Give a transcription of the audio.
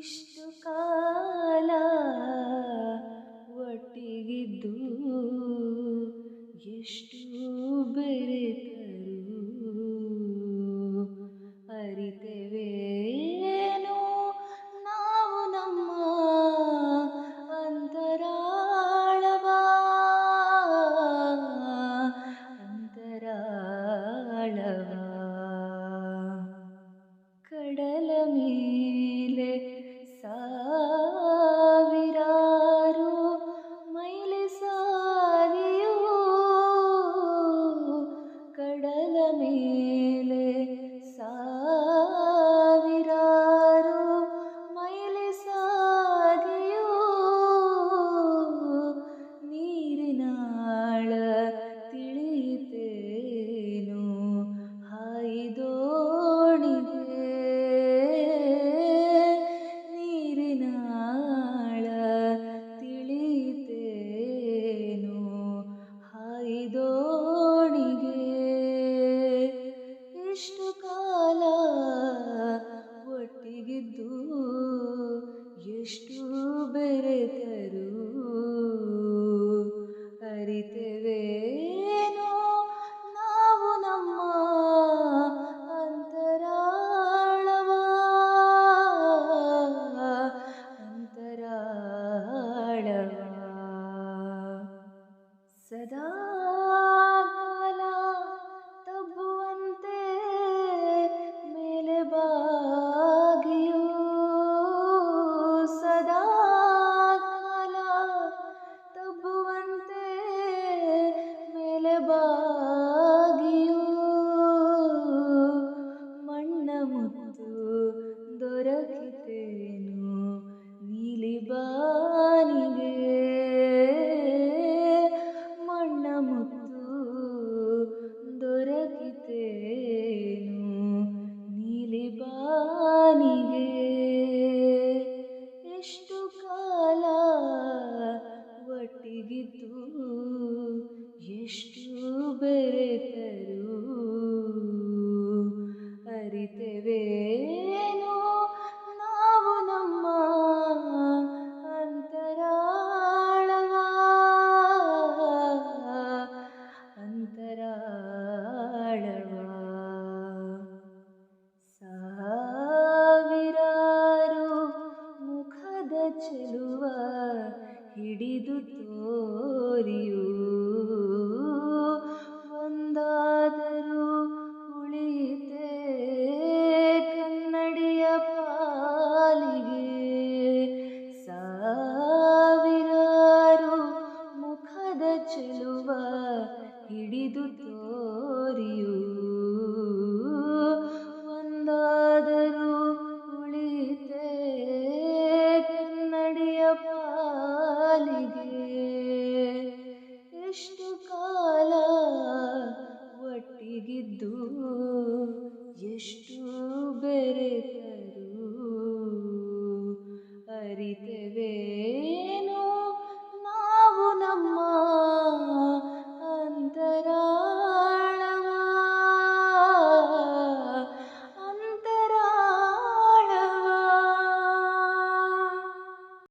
ಇಷ್ಟು ಕಾಲ ಒಟ್ಟಿಗಿದ್ದು ಎಷ್ಟು ശോഭന തരൂ ಅರಿತವೇನೋ ನಾವು ನಮ್ಮ ಅಂತರಾಳವ ಅಂತರಾಳವ ಸದಾ विष्णु बरतर ಹಿಡಿದು ತೋರಿಯು. ಒಂದಾದರೂ ಉಳಿತೆ ಕನ್ನಡಿಯ ಪಾಲಿಗೆ. ಎಷ್ಟು ಕಾಲ ಒಟ್ಟಿಗಿದ್ದು ಎಷ್ಟು ಬೆರೆತು